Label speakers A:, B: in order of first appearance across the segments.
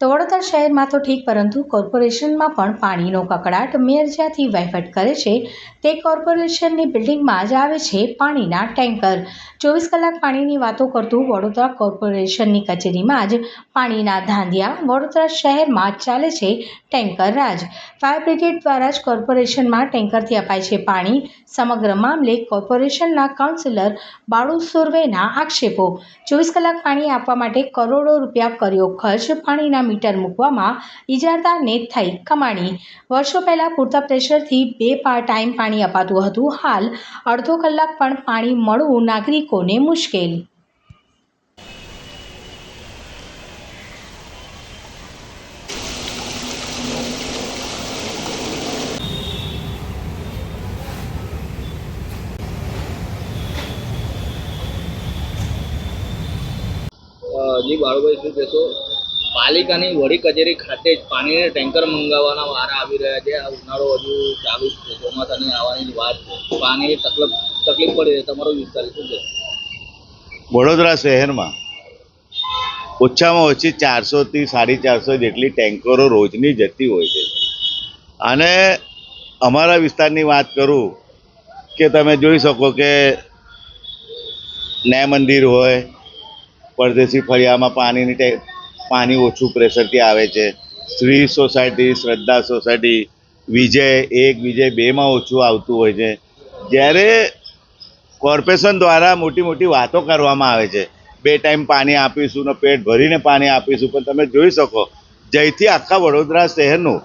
A: તો વડોદરા શહેરમાં તો ઠીક, પરંતુ કોર્પોરેશનમાં પણ પાણીનો કકડાટ મેયર જ્યાંથી વહીવટ કરે છે. તે કોર્પોરેશનની બિલ્ડિંગમાં જ આવે છે પાણીના ટેન્કર. ચોવીસ કલાક પાણીની વાતો કરતું વડોદરા કોર્પોરેશનની કચેરીમાં જ પાણીના ધાંધિયા વડોદરા શહેરમાં ચાલે છે ટેન્કર રાજ. ફાયર બ્રિગેડ દ્વારા જ કોર્પોરેશનમાં ટેન્કરથી અપાય છે પાણી. સમગ્ર મામલે કોર્પોરેશનના કાઉન્સિલર બાળુ સુર્વેના આક્ષેપો. ચોવીસ કલાક પાણી આપવા માટે કરોડો રૂપિયા કર્યો ખર્ચ પાણીના મીટર મૂકવામાં ઇજારદારને થઈ કમાણી. વર્ષો પહેલાં પૂરતા પ્રેશરથી બે ટાઈમ પાણી અપાતું હતું. હાલ અડધો કલાક પણ પાણી મળવું નાગરિકોને મુશ્કેલ.
B: જી બાળુભાઈ શું કહેશો પાલિકાની વડી કચેરી ખાતે જ પાણીના ટેન્કર મંગાવવાના વારા આવી રહ્યા છે. આ ઉનાળો હજુ ચાલુ છે. ચોમાસાની આવવાની વાત છે. પાણીની તકલીફ તકલીફ પડી રહી તમારો વિસ્તાર શું છે?
C: વડોદરા શહેરમાં ઓછામાં ઓછી ચારસોથી સાડી ચારસો જેટલી ટેન્કરો રોજની જતી હોય છે. અને અમારા વિસ્તારની વાત કરું કે તમે જોઈ શકો કે ન્યાય મંદિર હોય, પરદેશી ફળિયામાં પાણીની પાણી ઓછું પ્રેશરથી આવે છે. શ્રી સોસાયટી, શ્રદ્ધા સોસાયટી, વિજય, એક, વિજય બેમાં ઓછું આવતું હોય છે. જ્યારે કોર્પોરેશન દ્વારા મોટી મોટી વાતો કરવામાં આવે છે. બે ટાઈમ પાણી આપીશું ને પેટ ભરીને પાણી આપીશું, પણ તમે જોઈ શકો, જયથી આખા વડોદરા શહેરનું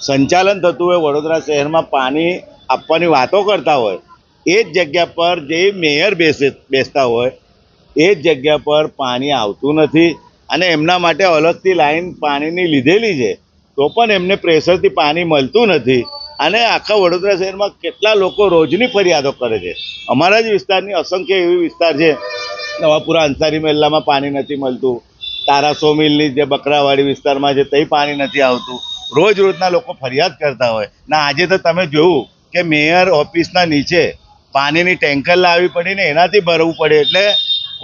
C: સંચાલન થતું હોય, વડોદરા શહેરમાં પાણી આપવાની વાતો કરતા હોય, એ જ જગ્યા પર જે મેયર બેસે, બેસતા હોય, એ જ જગ્યા પર પાણી આવતું નથી. અને એમના માટે અલગથી લાઈન પાણીની લીધેલી છે, તો પણ એમને પ્રેશરથી પાણી મળતું નથી. અને આખા વડોદરા શહેરમાં કેટલા લોકો રોજની ફરિયાદો કરે છે? અમારા જ વિસ્તારની અસંખ્ય એવી વિસ્તાર છે, નવાપુરા અંસારી મહેલામાં પાણી નથી મળતું તારા સોમિલની જે બકરાવાડી વિસ્તારમાં છે ત્યાં પાણી નથી આવતું. રોજ રોજના લોકો ફરિયાદ કરતા હોય. ના, આજે તો તમે જોયું કે મેયર ઓફિસના નીચે પાણીની ટેન્કર લાવવી પડી ને એનાથી ભરવું પડે એટલે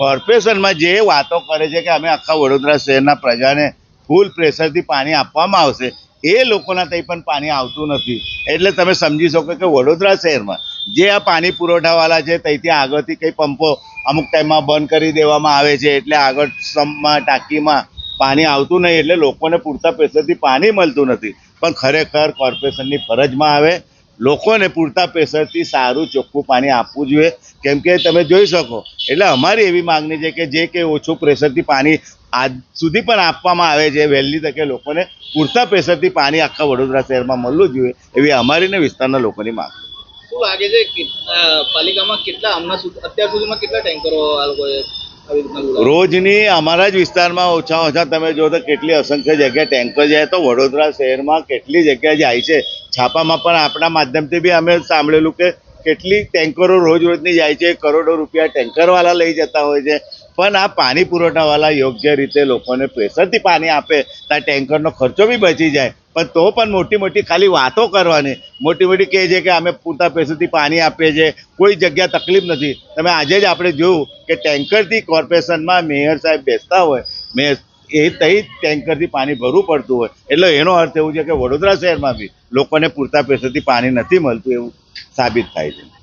C: કોર્પોરેશનમાં જે વાતો કરે છે કે અમે આખા વડોદરા શહેરના પ્રજાને ફૂલ પ્રેશરથી પાણી આપવામાં આવશે, એ લોકોના ત્યાં પણ પાણી આવતું નથી. એટલે તમે સમજી શકો કે વડોદરા શહેરમાં જે આ પાણી પુરવઠાવાળા છે ત્યાંથી આગળથી કંઈ પંપો અમુક ટાઈમમાં બંધ કરી દેવામાં આવે છે, એટલે આગળ સમમાં ટાંકીમાં પાણી આવતું નહીં, એટલે લોકોને પૂરતા પ્રેશરથી પાણી મળતું નથી. પણ ખરેખર કોર્પોરેશનની ફરજમાં આવે લોકોને પૂરતા પ્રેશરથી સારું ચોખ્ખું પાણી આપવું જોઈએ. કેમ કે તમે જોઈ શકો એટલે અમારી એવી માગણી છે કે જે કે ઓછું પ્રેશરથી પાણી આજ સુધી પણ આપવામાં આવે છે વહેલી તકે લોકોને પૂરતા પ્રેશરથી પાણી આખા વડોદરા શહેરમાં મળવું જોઈએ એવી અમારી ને વિસ્તારના લોકોની માંગ.
B: શું લાગે છે કે પાલિકામાં કેટલા હમણાં સુધી અત્યાર સુધીમાં કેટલા ટેન્કરો આ લોકોએ?
C: રોજની અમારા જ વિસ્તારમાં ઓછા ઓછા તમે જો તો કેટલી અસંખ્ય જગ્યાએ ટેન્કર જાય તો વડોદરા શહેરમાં કેટલી જગ્યાએ જાય છે. છાપામાં પણ આપણા માધ્યમથી બી અમે સાંભળેલું કે કેટલી ટેન્કરો રોજ રોજની જાય છે, કરોડો રૂપિયા ટેન્કરવાળા લઈ જતા હોય છે. પણ આ પાણી પુરવઠાવાળા યોગ્ય રીતે લોકોને પ્રેશરથી પાણી આપે, તો આ ટેન્કરનો ખર્ચો બી બચી જાય. પણ તો પણ મોટી મોટી ખાલી વાતો કરવાની. મોટી મોટી કહે છે કે અમે પૂરતા પ્રેશરથી પાણી આપીએ છીએ. કોઈ જગ્યા તકલીફ નથી. તમે આજે જ આપણે જોયું કે ટેન્કરથી કોર્પોરેશનમાં મેયર સાહેબ બેસતા હોય. મેયર એ તઈ ટેન્કરથી પાણી ભરવું પડતું હોય. એટલે એનો અર્થ એવું છે કે વડોદરા શહેરમાં બી લોકોને પૂરતા પૈસાથી પાણી નથી મળતું એવું સાબિત થાય છે.